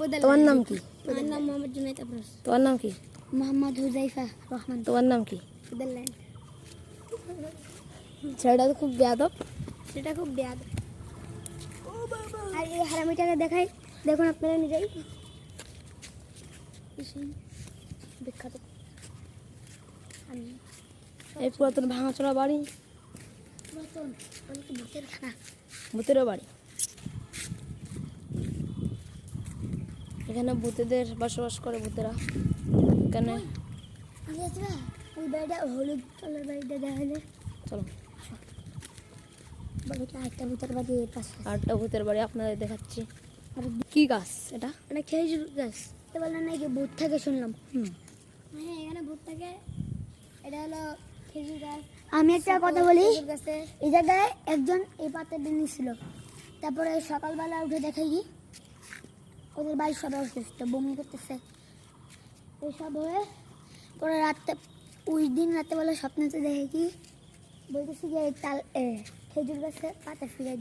তোমার নাম কি? আমার নাম মোহাম্মদ জুনাইদ আফরোজ তোমার নাম কি? মোহাম্মদ হুজাইফা রহমান। তোমার নাম কি? সুদারল্যান্ড ছেলেটা তো খুব বেয়াদব। সেটা খুব ব্যাদ আর এই হারামিটাকে দেখাই। দেখুন আপনারা নিজেই। বিখ্যাত। এই পুরাতন ভাঙাচোরা বাড়ি? রতন অনেক ভূতের খানা। ভূতেরও বাড়ি? এখানে ভূতেদের বসবাস করে ভূতেরা এখানে ওই বাড়িটা হলুদ কালার বাড়িটা দেখালে চলো। বাড়িটা একটা ভূতের বাড়ি এর পাশে। আরেকটা ভূতের বাড়ি আপনাদের দেখাচ্ছি। আর কি গাছ এটা? মানে খেজুর গাছ। তো বললেন নাকি ভূত থাকে শুনলাম। হুম। হ্যাঁ এখানে ভূত থাকে। এটা হলো খেজুর গাছ। আমি একটা কথা বলি। এই জায়গায় একজন এই পাত্রটা নিয়েছিল। তারপরে সকালবেলা উঠে দেখে কি? ওদের বাড়ির সবাই অসুস্থ, বমি করতেছে। এসব হয়ে পরে রাত্রে ওই দিন রাত্রেবেলা স্বপ্নতে দেখে কি, বলতেছি যে তাল খেজুর গাছে পাতা ফিরে